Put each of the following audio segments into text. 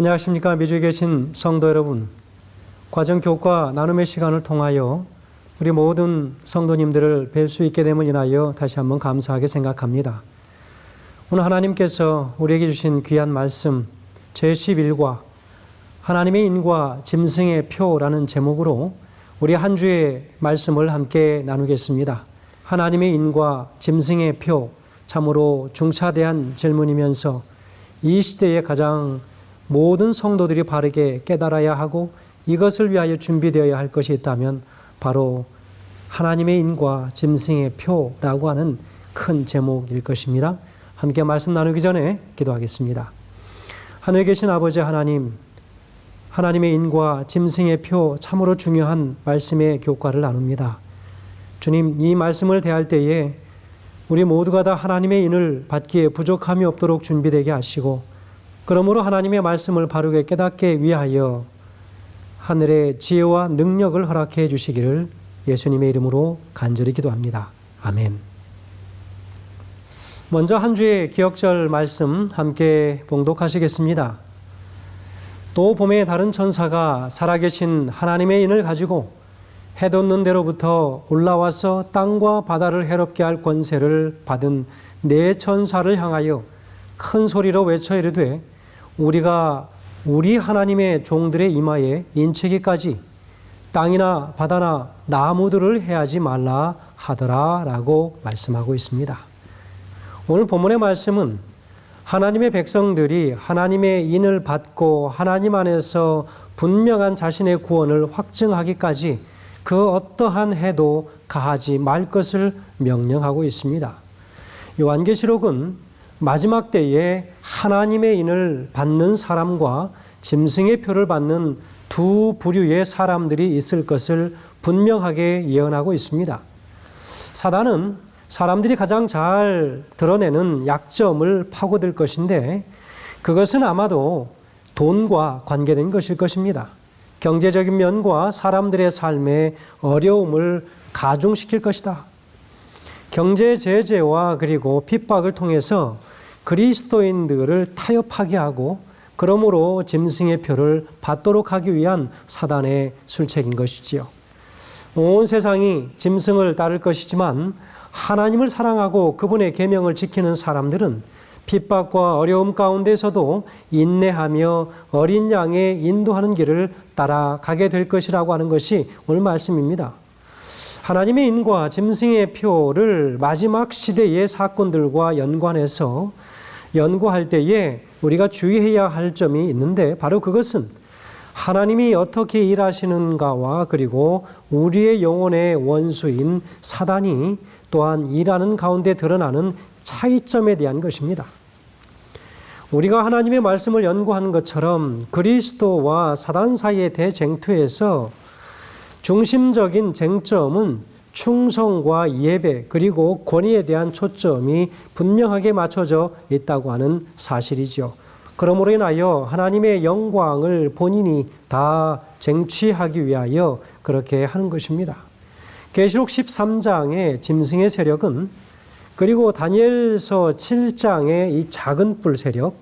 안녕하십니까 미주에 계신 성도 여러분 과정 교과 나눔의 시간을 통하여 우리 모든 성도님들을 뵐 수 있게 됨을 인하여 다시 한번 감사하게 생각합니다. 오늘 하나님께서 우리에게 주신 귀한 말씀 제11과 하나님의 인과 짐승의 표라는 제목으로 우리 한 주의 말씀을 함께 나누겠습니다. 하나님의 인과 짐승의 표 참으로 중차대한 질문이면서 이 시대에 가장 모든 성도들이 바르게 깨달아야 하고 이것을 위하여 준비되어야 할 것이 있다면 바로 하나님의 인과 짐승의 표라고 하는 큰 제목일 것입니다. 함께 말씀 나누기 전에 기도하겠습니다. 하늘에 계신 아버지 하나님, 하나님의 인과 짐승의 표 참으로 중요한 말씀의 교과를 나눕니다. 주님, 이 말씀을 대할 때에 우리 모두가 다 하나님의 인을 받기에 부족함이 없도록 준비되게 하시고 그러므로 하나님의 말씀을 바르게 깨닫게 위하여 하늘의 지혜와 능력을 허락해 주시기를 예수님의 이름으로 간절히 기도합니다. 아멘. 먼저 한 주의 기억절 말씀 함께 봉독하시겠습니다. 또 봄에 다른 천사가 살아계신 하나님의 인을 가지고 해 돋는 데로부터 올라와서 땅과 바다를 해롭게 할 권세를 받은 네 천사를 향하여 큰 소리로 외쳐 이르되 우리가 우리 하나님의 종들의 이마에 인치기까지 땅이나 바다나 나무들을 해하지 말라 하더라라고 말씀하고 있습니다. 오늘 본문의 말씀은 하나님의 백성들이 하나님의 인을 받고 하나님 안에서 분명한 자신의 구원을 확증하기까지 그 어떠한 해도 가하지 말 것을 명령하고 있습니다. 요한계시록은 마지막 때에 하나님의 인을 받는 사람과 짐승의 표를 받는 두 부류의 사람들이 있을 것을 분명하게 예언하고 있습니다. 사단은 사람들이 가장 잘 드러내는 약점을 파고들 것인데 그것은 아마도 돈과 관계된 것일 것입니다. 경제적인 면과 사람들의 삶의 어려움을 가중시킬 것이다. 경제 제재와 그리고 핍박을 통해서 그리스도인들을 타협하게 하고 그러므로 짐승의 표를 받도록 하기 위한 사단의 술책인 것이지요. 온 세상이 짐승을 따를 것이지만 하나님을 사랑하고 그분의 계명을 지키는 사람들은 핍박과 어려움 가운데서도 인내하며 어린 양의 인도하는 길을 따라가게 될 것이라고 하는 것이 오늘 말씀입니다. 하나님의 인과 짐승의 표를 마지막 시대의 사건들과 연관해서 연구할 때에 우리가 주의해야 할 점이 있는데 바로 그것은 하나님이 어떻게 일하시는가와 그리고 우리의 영혼의 원수인 사단이 또한 일하는 가운데 드러나는 차이점에 대한 것입니다. 우리가 하나님의 말씀을 연구하는 것처럼 그리스도와 사단 사이의 대쟁투에서 중심적인 쟁점은 충성과 예배 그리고 권위에 대한 초점이 분명하게 맞춰져 있다고 하는 사실이죠. 그러므로 인하여 하나님의 영광을 본인이 다 쟁취하기 위하여 그렇게 하는 것입니다. 계시록 13장의 짐승의 세력은 그리고 다니엘서 7장의 이 작은 뿔 세력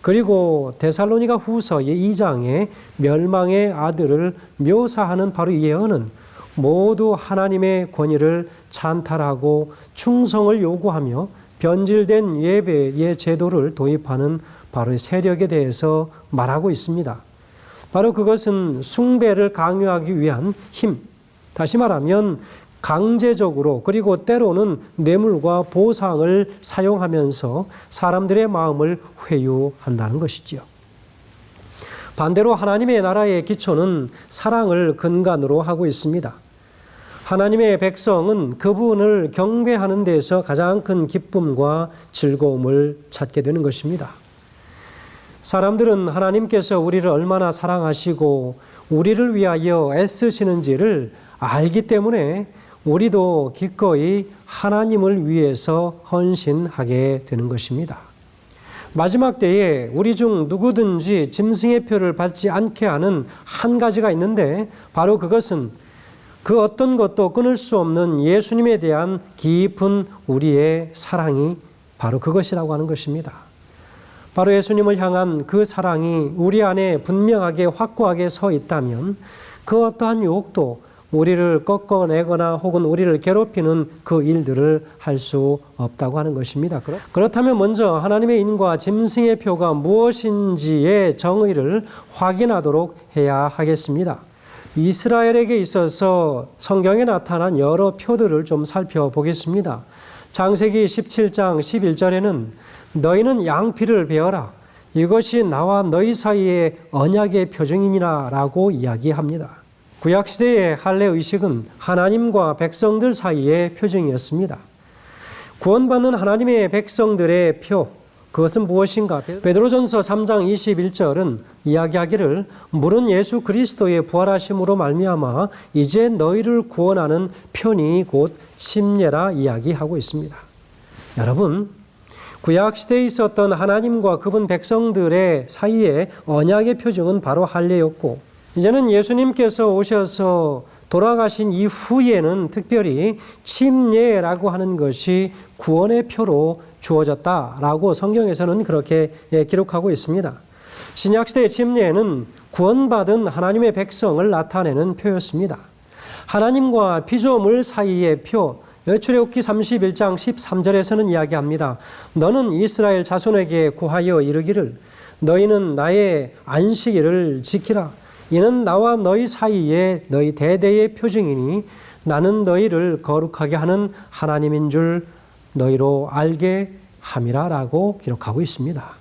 그리고 데살로니가 후서의 2장의 멸망의 아들을 묘사하는 바로 이 예언은 모두 하나님의 권위를 찬탈하고 충성을 요구하며 변질된 예배의 제도를 도입하는 바로 세력에 대해서 말하고 있습니다. 바로 그것은 숭배를 강요하기 위한 힘, 다시 말하면 강제적으로 그리고 때로는 뇌물과 보상을 사용하면서 사람들의 마음을 회유한다는 것이지요. 반대로 하나님의 나라의 기초는 사랑을 근간으로 하고 있습니다. 하나님의 백성은 그분을 경배하는 데서 가장 큰 기쁨과 즐거움을 찾게 되는 것입니다. 사람들은 하나님께서 우리를 얼마나 사랑하시고 우리를 위하여 애쓰시는지를 알기 때문에 우리도 기꺼이 하나님을 위해서 헌신하게 되는 것입니다. 마지막 때에 우리 중 누구든지 짐승의 표를 받지 않게 하는 한 가지가 있는데 바로 그것은 그 어떤 것도 끊을 수 없는 예수님에 대한 깊은 우리의 사랑이 바로 그것이라고 하는 것입니다. 바로 예수님을 향한 그 사랑이 우리 안에 분명하게 확고하게 서 있다면 그 어떠한 유혹도 우리를 꺾어내거나 혹은 우리를 괴롭히는 그 일들을 할 수 없다고 하는 것입니다. 그렇다면 먼저 하나님의 인과 짐승의 표가 무엇인지의 정의를 확인하도록 해야 하겠습니다. 이스라엘에게 있어서 성경에 나타난 여러 표들을 좀 살펴보겠습니다. 장세기 17장 11절에는 너희는 양피를 베어라. 이것이 나와 너희 사이의 언약의 표징이니라 라고 이야기합니다. 구약 시대의 할례 의식은 하나님과 백성들 사이의 표징이었습니다. 구원받는 하나님의 백성들의 표, 그것은 무엇인가? 베드로전서 3장 21절은 이야기하기를 물은 예수 그리스도의 부활하심으로 말미암아 이제 너희를 구원하는 편이 곧 심례라 이야기하고 있습니다. 여러분, 구약 시대에 있었던 하나님과 그분 백성들의 사이에 언약의 표징은 바로 할례였고 이제는 예수님께서 오셔서 돌아가신 이후에는 특별히 침례라고 하는 것이 구원의 표로 주어졌다라고 성경에서는 그렇게 예, 기록하고 있습니다. 신약시대의 침례는 구원받은 하나님의 백성을 나타내는 표였습니다. 하나님과 피조물 사이의 표, 출애굽기 31장 13절에서는 이야기합니다. 너는 이스라엘 자손에게 고하여 이르기를 너희는 나의 안식일을 지키라. 이는 나와 너희 사이에 너희 대대의 표징이니 나는 너희를 거룩하게 하는 하나님인 줄 너희로 알게 함이라라고 기록하고 있습니다.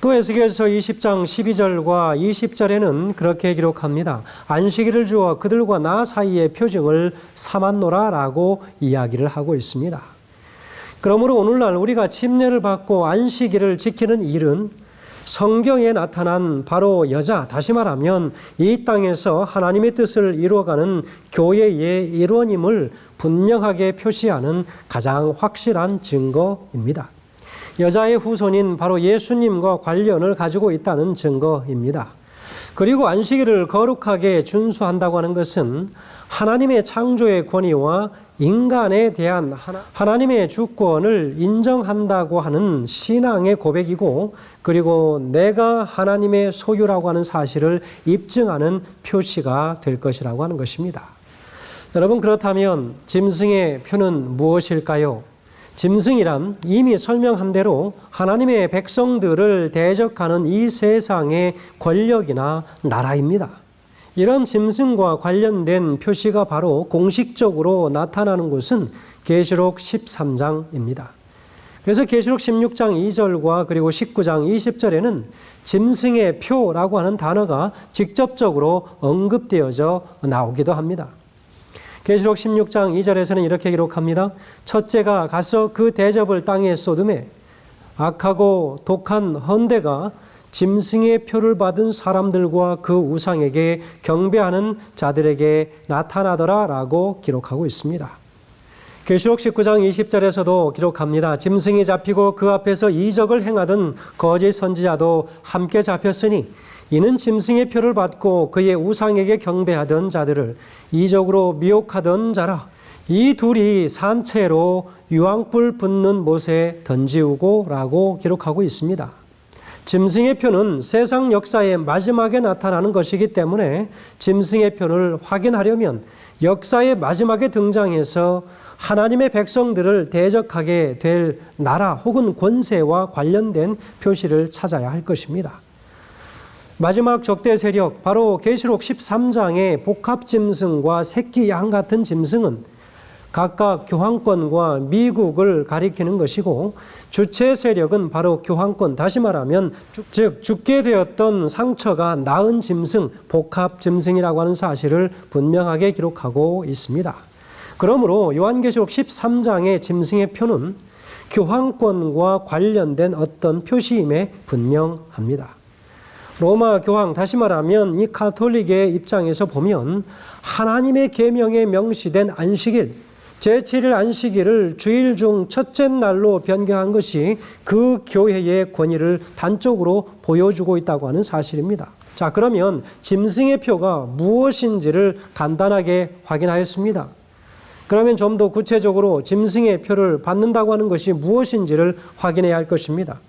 또 에스겔서 20장 12절과 20절에는 그렇게 기록합니다. 안식일을 주어 그들과 나 사이의 표징을 삼았노라라고 이야기를 하고 있습니다. 그러므로 오늘날 우리가 침례를 받고 안식일을 지키는 일은 성경에 나타난 바로 여자, 다시 말하면 이 땅에서 하나님의 뜻을 이루어가는 교회의 일원임을 분명하게 표시하는 가장 확실한 증거입니다. 여자의 후손인 바로 예수님과 관련을 가지고 있다는 증거입니다. 그리고 안식일을 거룩하게 준수한다고 하는 것은 하나님의 창조의 권위와 인간에 대한 하나 님의 주권을 인정한다고 하는 신앙의 고백이고 그리고 내가 하나님의 소유라고 하는 사실을 입증하는 표시가 될 것이라고 하는 것입니다. 여러분 그렇다면 짐승의 표는 무엇일까요? 짐승이란 이미 설명한 대로 하나님의 백성들을 대적하는 이 세상의 권력이나 나라입니다. 이런 짐승과 관련된 표시가 바로 공식적으로 나타나는 곳은 계시록 13장입니다. 그래서 계시록 16장 2절과 그리고 19장 20절에는 짐승의 표라고 하는 단어가 직접적으로 언급되어져 나오기도 합니다. 계시록 16장 2절에서는 이렇게 기록합니다. 첫째가 가서 그 대접을 땅에 쏟음에 악하고 독한 헌대가 짐승의 표를 받은 사람들과 그 우상에게 경배하는 자들에게 나타나더라라고 기록하고 있습니다. 계시록 19장 20절에서도 기록합니다. 짐승이 잡히고 그 앞에서 이적을 행하던 거짓 선지자도 함께 잡혔으니 이는 짐승의 표를 받고 그의 우상에게 경배하던 자들을 이적으로 미혹하던 자라. 이 둘이 산채로 유황불 붙는 못에 던지우고라고 기록하고 있습니다. 짐승의 표는 세상 역사의 마지막에 나타나는 것이기 때문에 짐승의 표를 확인하려면 역사의 마지막에 등장해서 하나님의 백성들을 대적하게 될 나라 혹은 권세와 관련된 표시를 찾아야 할 것입니다. 마지막 적대 세력 바로 계시록 13장의 복합 짐승과 새끼 양 같은 짐승은 각각 교황권과 미국을 가리키는 것이고 주체 세력은 바로 교황권 다시 말하면 즉 죽게 되었던 상처가 나은 짐승 복합 짐승이라고 하는 사실을 분명하게 기록하고 있습니다. 그러므로 요한계시록 13장의 짐승의 표는 교황권과 관련된 어떤 표시임에 분명합니다. 로마 교황 다시 말하면 이 카톨릭의 입장에서 보면 하나님의 계명에 명시된 안식일 제7일 안식일을 주일 중 첫째 날로 변경한 것이 그 교회의 권위를 단적으로 보여주고 있다고 하는 사실입니다. 자, 그러면 짐승의 표가 무엇인지를 간단하게 확인하였습니다. 그러면 좀 더 구체적으로 짐승의 표를 받는다고 하는 것이 무엇인지를 확인해야 할 것입니다.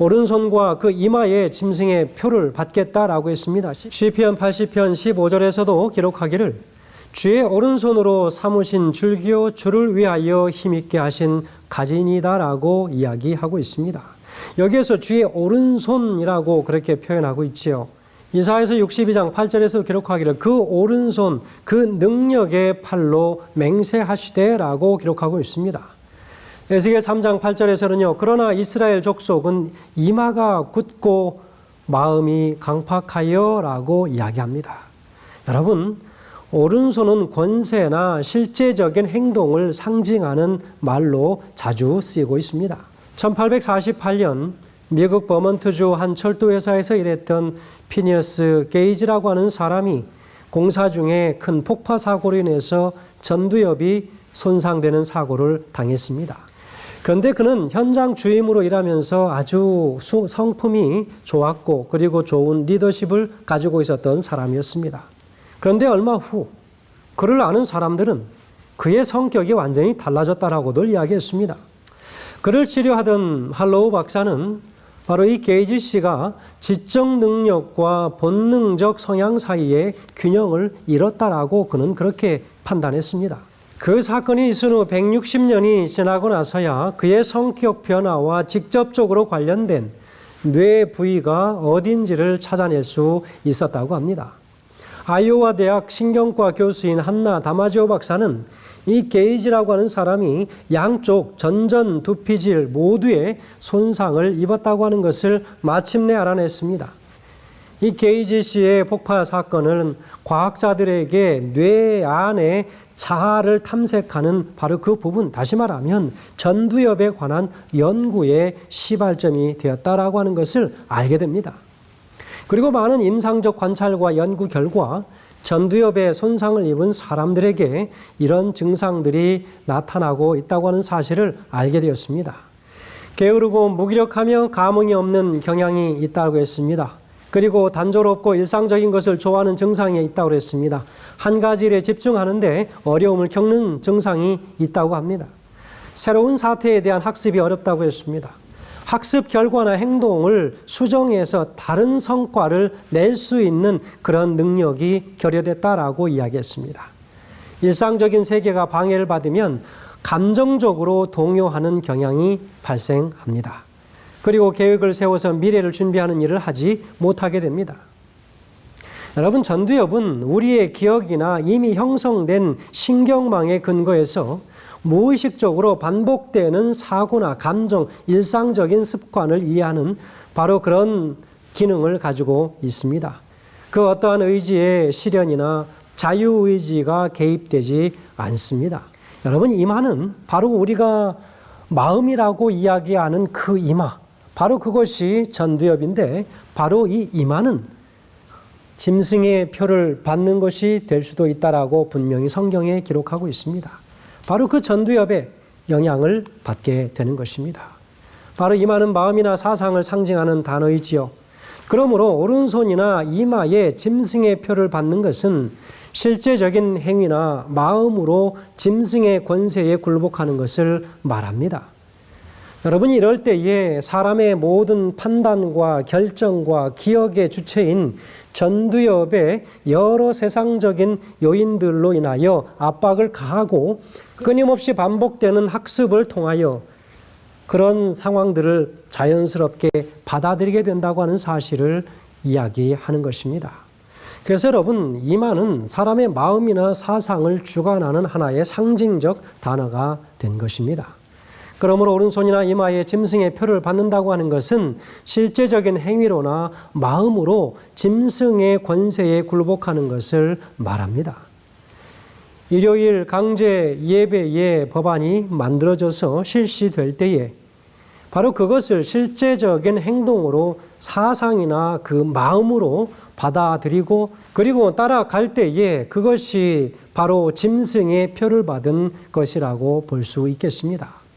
오른손과 그 이마에 짐승의 표를 받겠다라고 했습니다. 시편 80편 15절에서도 기록하기를 주의 오른손으로 삼으신 줄기요 주를 위하여 힘있게 하신 가진이다라고 이야기하고 있습니다. 여기에서 주의 오른손이라고 그렇게 표현하고 있지요. 이사에서 62장 8절에서 기록하기를 그 오른손 그 능력의 팔로 맹세하시되라고 기록하고 있습니다. 에스겔 3장 8절에서는요. 그러나 이스라엘 족속은 이마가 굳고 마음이 강팍하여라고 이야기합니다. 여러분, 오른손은 권세나 실제적인 행동을 상징하는 말로 자주 쓰이고 있습니다. 1848년 미국 버먼트주 한 철도 회사에서 일했던 피니어스 게이지라고 하는 사람이 공사 중에 큰 폭파 사고로 인해서 전두엽이 손상되는 사고를 당했습니다. 그런데 그는 현장 주임으로 일하면서 아주 성품이 좋았고 그리고 좋은 리더십을 가지고 있었던 사람이었습니다. 그런데 얼마 후 그를 아는 사람들은 그의 성격이 완전히 달라졌다라고들 이야기했습니다. 그를 치료하던 할로우 박사는 바로 이 게이지 씨가 지적 능력과 본능적 성향 사이의 균형을 잃었다라고 그는 그렇게 판단했습니다. 그 사건이 있은 후 160년이 지나고 나서야 그의 성격 변화와 직접적으로 관련된 뇌 부위가 어딘지를 찾아낼 수 있었다고 합니다. 아이오와 대학 신경과 교수인 한나 다마지오 박사는 이 게이지라고 하는 사람이 양쪽 전전 두피질 모두에 손상을 입었다고 하는 것을 마침내 알아냈습니다. 이 게이지 씨의 폭파 사건은 과학자들에게 뇌 안에 자아를 탐색하는 바로 그 부분, 다시 말하면 전두엽에 관한 연구의 시발점이 되었다라고 하는 것을 알게 됩니다. 그리고 많은 임상적 관찰과 연구 결과 전두엽에 손상을 입은 사람들에게 이런 증상들이 나타나고 있다고 하는 사실을 알게 되었습니다. 게으르고 무기력하며 감흥이 없는 경향이 있다고 했습니다. 그리고 단조롭고 일상적인 것을 좋아하는 증상이 있다고 했습니다. 한 가지 일에 집중하는데 어려움을 겪는 증상이 있다고 합니다. 새로운 사태에 대한 학습이 어렵다고 했습니다. 학습 결과나 행동을 수정해서 다른 성과를 낼 수 있는 그런 능력이 결여됐다라고 이야기했습니다. 일상적인 세계가 방해를 받으면 감정적으로 동요하는 경향이 발생합니다. 그리고 계획을 세워서 미래를 준비하는 일을 하지 못하게 됩니다. 여러분, 전두엽은 우리의 기억이나 이미 형성된 신경망에 근거해서 무의식적으로 반복되는 사고나 감정, 일상적인 습관을 이해하는 바로 그런 기능을 가지고 있습니다. 그 어떠한 의지의 실현이나 자유의지가 개입되지 않습니다. 여러분, 이마는 바로 우리가 마음이라고 이야기하는 그 이마, 바로 그것이 전두엽인데, 바로 이 이마는 짐승의 표를 받는 것이 될 수도 있다라고 분명히 성경에 기록하고 있습니다. 바로 그 전두엽에 영향을 받게 되는 것입니다. 바로 이마는 마음이나 사상을 상징하는 단어이지요. 그러므로 오른손이나 이마에 짐승의 표를 받는 것은 실제적인 행위나 마음으로 짐승의 권세에 굴복하는 것을 말합니다. 여러분 이럴 때에 사람의 모든 판단과 결정과 기억의 주체인 전두엽에 여러 세상적인 요인들로 인하여 압박을 가하고 끊임없이 반복되는 학습을 통하여 그런 상황들을 자연스럽게 받아들이게 된다고 하는 사실을 이야기하는 것입니다. 그래서 여러분, 이마는 사람의 마음이나 사상을 주관하는 하나의 상징적 단어가 된 것입니다. 그러므로 오른손이나 이마에 짐승의 표를 받는다고 하는 것은 실제적인 행위로나 마음으로 짐승의 권세에 굴복하는 것을 말합니다. 일요일 강제 예배의 법안이 만들어져서 실시될 때에 바로 그것을 실제적인 행동으로 사상이나 그 마음으로 받아들이고 그리고 따라갈 때에 그것이 바로 짐승의 표를 받은 것이라고 볼 수 있겠습니다.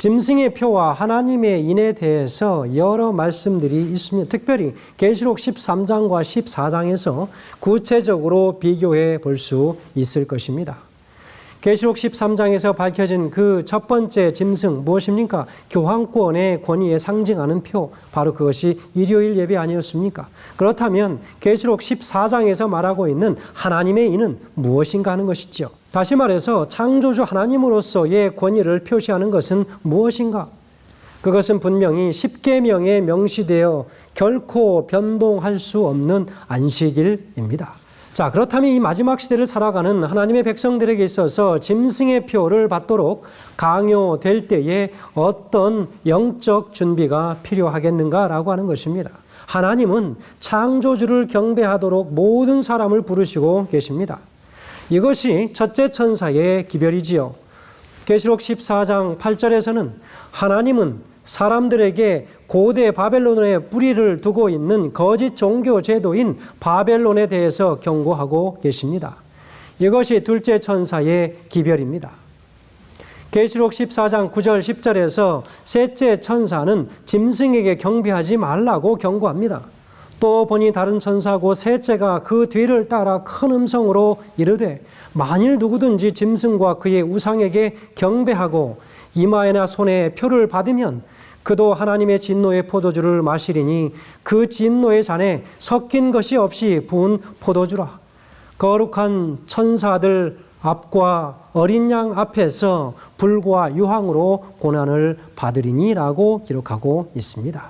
짐승의 표와 하나님의 인에 대해서 여러 말씀들이 있습니다. 특별히 계시록 13장과 14장에서 구체적으로 비교해 볼 수 있을 것입니다. 계시록 13장에서 밝혀진 그 첫 번째 짐승 무엇입니까? 교황권의 권위에 상징하는 표 바로 그것이 일요일 예배 아니었습니까? 그렇다면 계시록 14장에서 말하고 있는 하나님의 이는 무엇인가 하는 것이죠. 다시 말해서 창조주 하나님으로서의 권위를 표시하는 것은 무엇인가? 그것은 분명히 십계명에 명시되어 결코 변동할 수 없는 안식일입니다. 자, 그렇다면 이 마지막 시대를 살아가는 하나님의 백성들에게 있어서 짐승의 표를 받도록 강요될 때에 어떤 영적 준비가 필요하겠는가라고 하는 것입니다. 하나님은 창조주를 경배하도록 모든 사람을 부르시고 계십니다. 이것이 첫째 천사의 기별이지요. 계시록 14장 8절에서는 하나님은 사람들에게 고대 바벨론에 뿌리를 두고 있는 거짓 종교 제도인 바벨론에 대해서 경고하고 계십니다. 이것이 둘째 천사의 기별입니다. 계시록 14장 9절 10절에서 셋째 천사는 짐승에게 경배하지 말라고 경고합니다. 또 보니 다른 천사고 셋째가 그 뒤를 따라 큰 음성으로 이르되 만일 누구든지 짐승과 그의 우상에게 경배하고 이마에나 손에 표를 받으면 그도 하나님의 진노의 포도주를 마시리니 그 진노의 잔에 섞인 것이 없이 부은 포도주라. 거룩한 천사들 앞과 어린 양 앞에서 불과 유황으로 고난을 받으리니라고 기록하고 있습니다.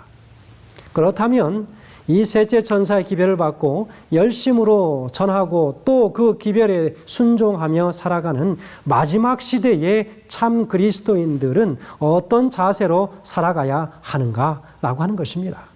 그렇다면 이 셋째 천사의 기별을 받고 열심으로 전하고 또 그 기별에 순종하며 살아가는 마지막 시대의 참 그리스도인들은 어떤 자세로 살아가야 하는가라고 하는 것입니다.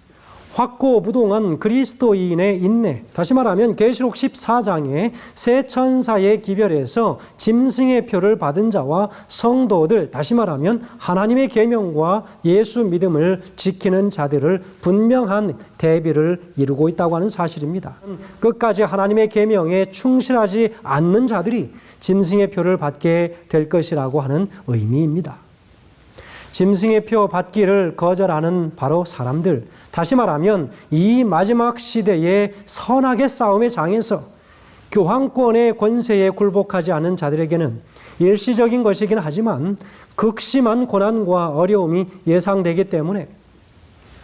확고부동한 그리스도인의 인내. 다시 말하면 계시록 14장의 세 천사의 기별에서 짐승의 표를 받은 자와 성도들, 다시 말하면 하나님의 계명과 예수 믿음을 지키는 자들을 분명한 대비를 이루고 있다고 하는 사실입니다. 끝까지 하나님의 계명에 충실하지 않는 자들이 짐승의 표를 받게 될 것이라고 하는 의미입니다. 짐승의 표 받기를 거절하는 바로 사람들. 다시 말하면 이 마지막 시대의 선악의 싸움의 장에서 교황권의 권세에 굴복하지 않은 자들에게는 일시적인 것이긴 하지만 극심한 고난과 어려움이 예상되기 때문에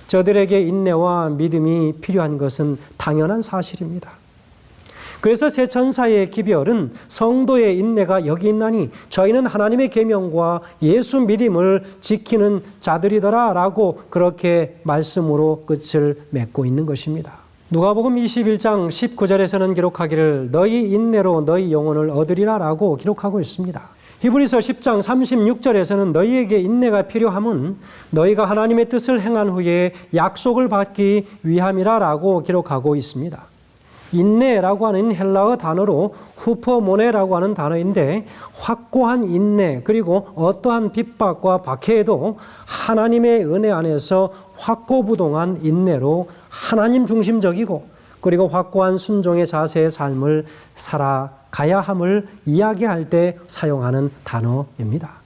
저들에게 인내와 믿음이 필요한 것은 당연한 사실입니다. 그래서 새 천사의 기별은 성도의 인내가 여기 있나니 저희는 하나님의 계명과 예수 믿음을 지키는 자들이더라라고 그렇게 말씀으로 끝을 맺고 있는 것입니다. 누가복음 21장 19절에서는 기록하기를 너희 인내로 너희 영혼을 얻으리라라고 기록하고 있습니다. 히브리서 10장 36절에서는 너희에게 인내가 필요함은 너희가 하나님의 뜻을 행한 후에 약속을 받기 위함이라라고 기록하고 있습니다. 인내라고 하는 헬라어 단어로 후퍼모네라고 하는 단어인데 확고한 인내 그리고 어떠한 핍박과 박해에도 하나님의 은혜 안에서 확고부동한 인내로 하나님 중심적이고 그리고 확고한 순종의 자세의 삶을 살아가야 함을 이야기할 때 사용하는 단어입니다.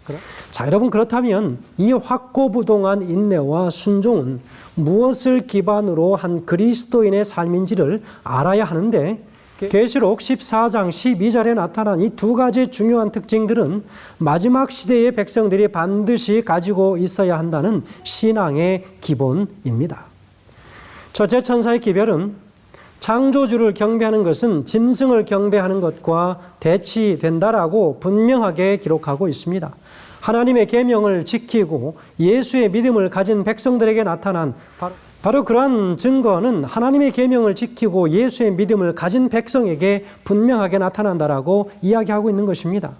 자, 여러분 그렇다면 이 확고부동한 인내와 순종은 무엇을 기반으로 한 그리스도인의 삶인지를 알아야 하는데 계시록 14장 12절에 나타난 이 두 가지 중요한 특징들은 마지막 시대의 백성들이 반드시 가지고 있어야 한다는 신앙의 기본입니다. 첫째 천사의 기별은 창조주를 경배하는 것은 짐승을 경배하는 것과 대치된다라고 분명하게 기록하고 있습니다. 하나님의 계명을 지키고 예수의 믿음을 가진 백성들에게 나타난 바로, 그러한 증거는 하나님의 계명을 지키고 예수의 믿음을 가진 백성에게 분명하게 나타난다라고 이야기하고 있는 것입니다.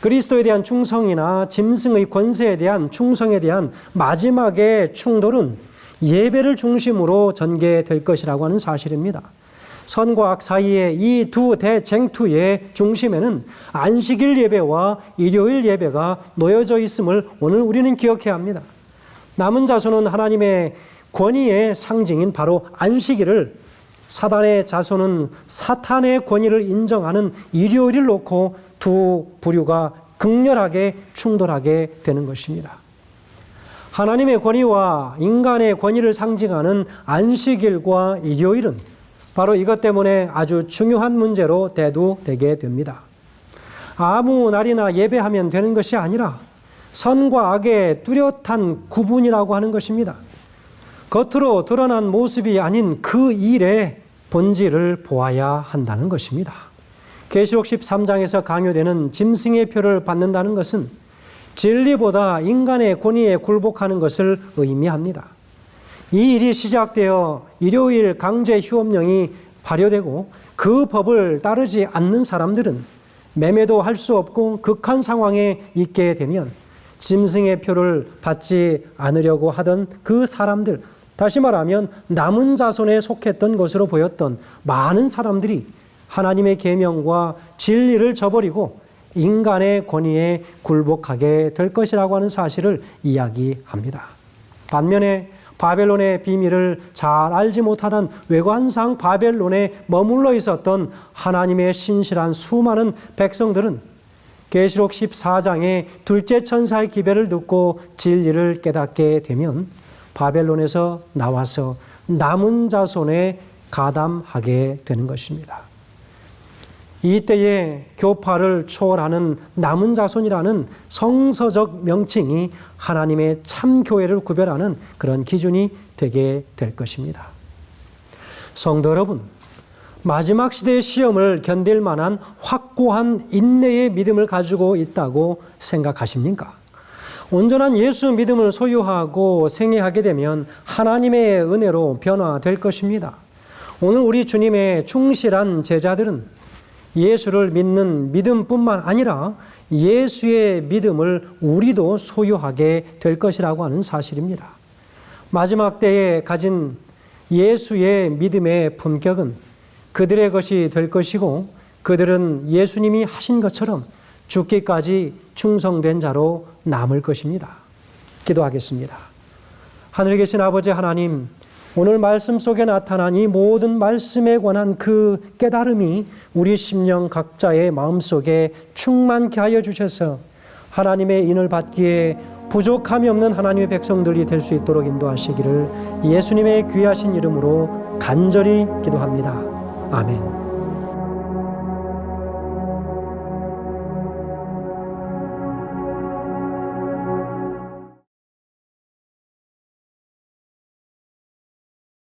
그리스도에 대한 충성이나 짐승의 권세에 대한 충성에 대한 마지막의 충돌은 예배를 중심으로 전개될 것이라고 하는 사실입니다. 선과 악 사이의 이 두 대쟁투의 중심에는 안식일 예배와 일요일 예배가 놓여져 있음을 오늘 우리는 기억해야 합니다. 남은 자손은 하나님의 권위의 상징인 바로 안식일을 사단의 자손은 사탄의 권위를 인정하는 일요일을 놓고 두 부류가 극렬하게 충돌하게 되는 것입니다. 하나님의 권위와 인간의 권위를 상징하는 안식일과 일요일은 바로 이것 때문에 아주 중요한 문제로 대두되게 됩니다. 아무 날이나 예배하면 되는 것이 아니라 선과 악의 뚜렷한 구분이라고 하는 것입니다. 겉으로 드러난 모습이 아닌 그 일의 본질을 보아야 한다는 것입니다. 계시록 13장에서 강요되는 짐승의 표를 받는다는 것은 진리보다 인간의 권위에 굴복하는 것을 의미합니다. 이 일이 시작되어 일요일 강제 휴업령이 발효되고 그 법을 따르지 않는 사람들은 매매도 할 수 없고 극한 상황에 있게 되면 짐승의 표를 받지 않으려고 하던 그 사람들, 다시 말하면 남은 자손에 속했던 것으로 보였던 많은 사람들이 하나님의 계명과 진리를 저버리고 인간의 권위에 굴복하게 될 것이라고 하는 사실을 이야기합니다. 반면에 바벨론의 비밀을 잘 알지 못하던 외관상 바벨론에 머물러 있었던 하나님의 신실한 수많은 백성들은 계시록 14장의 둘째 천사의 기배를 듣고 진리를 깨닫게 되면 바벨론에서 나와서 남은 자손에 가담하게 되는 것입니다. 이때에 교파를 초월하는 남은 자손이라는 성서적 명칭이 하나님의 참 교회를 구별하는 그런 기준이 되게 될 것입니다. 성도 여러분, 마지막 시대의 시험을 견딜 만한 확고한 인내의 믿음을 가지고 있다고 생각하십니까? 온전한 예수 믿음을 소유하고 생애하게 되면 하나님의 은혜로 변화될 것입니다. 오늘 우리 주님의 충실한 제자들은 예수를 믿는 믿음뿐만 아니라 예수의 믿음을 우리도 소유하게 될 것이라고 하는 사실입니다. 마지막 때에 가진 예수의 믿음의 품격은 그들의 것이 될 것이고 그들은 예수님이 하신 것처럼 죽기까지 충성된 자로 남을 것입니다. 기도하겠습니다. 하늘에 계신 아버지 하나님, 오늘 말씀 속에 나타난 이 모든 말씀에 관한 그 깨달음이 우리 심령 각자의 마음 속에 충만케 하여 주셔서 하나님의 인을 받기에 부족함이 없는 하나님의 백성들이 될 수 있도록 인도하시기를 예수님의 귀하신 이름으로 간절히 기도합니다. 아멘.